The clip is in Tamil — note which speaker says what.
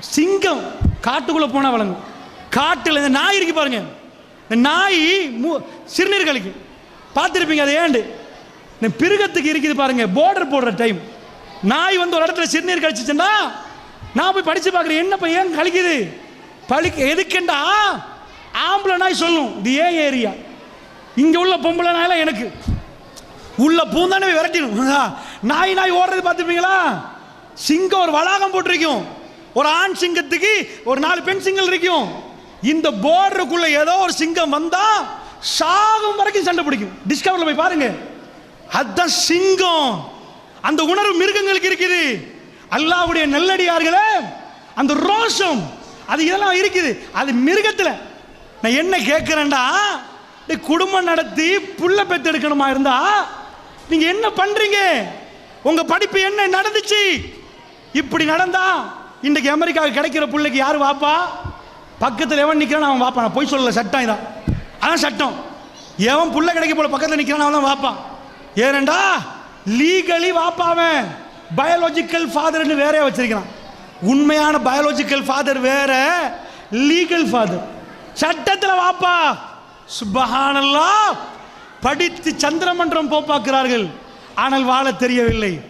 Speaker 1: சிங்கம் காட்டுக்குள்ளே போனால் வழங்கும் காட்டில் இந்த நாய் இருக்கு பாருங்க. இந்த நாய் மு- சிறுநீர் கழிக்கும் பார்த்துருப்பீங்க அதை ஏண்டு? இந்த பிருகத்துக்கு இருக்குது பாருங்க போர்டர் போடுற டைம் நாய் வந்து ஒரு இடத்துல சிறுநீர் கழிச்சுச்சுன்னா நான் போய் படித்து பார்க்குறேன் என்னப்பா ஏன் கழிக்குது? பழிக்க எதுக்குண்டா? ஆம்பளை நாய் சொல்லும் இது ஏன் ஏரியா? இங்கே உள்ள பொம்பளை நாயெல்லாம் எனக்கு. உள்ள பூந்தானே விரட்டிடும். நாய் நாய் ஓடுறது பார்த்துருப்பீங்களா? சிங்கம் ஒரு வளாகம் போட்டிருக்கும். ஒரு ஆண் சிங்கத்துக்கு ஒரு நாலு பெண் சிங்கம் இருக்கும். இந்த போர்டருக்குள்ள ஏதோ ஒரு சிங்கம் வந்தா சாகும் வரைக்கும் சண்டை பிடிக்கும். டிஸ்கவர்ல போய் பாருங்க. அதுதான் சிங்கம். அந்த உணர்வு மிருகங்களுக்கு இருக்குது. அல்லாவுடைய நல்லடியார்களே அந்த ரோஷம் அது இதெல்லாம் இருக்குது. அது மிருகத்தில். நான் என்ன கேட்குறேன்டா டேய், குடும்பம் நடத்தி புள்ள பெத்தெடுக்கணுமா இருந்தா? நீங்க என்ன பண்றீங்க? உங்க படிப்பு என்ன நடந்துச்சு? இப்படி நடந்தா இன்றைக்கு அமெரிக்காவுக்கு கிடைக்கிற பிள்ளைக்கு யார் வாப்பா? பக்கத்தில் எவன் நிற்கிறான் அவன் வாப்பான். நான் பொய் சொல்லல சட்டம் இதான். அதான் சட்டம். எவன் புள்ள கிடைக்க போல பக்கத்தில் நிற்கிறான் அவன் தான் வாப்பான். ஏனண்டா? லீகலி வாப்பாவன். பயாலஜிக்கல் ஃபாதர்னு வேறே வச்சிருக்கிறான். உண்மையான பயாலஜிக்கல் ஃபாதர் வேற லீகல் ஃபாதர் சட்டத்தில் வாப்பா. சுபஹானல்லா. படித்து சந்திரமன்றம் போப்பாக்குறார்கள். ஆனால் வாழ தெரியவில்லை.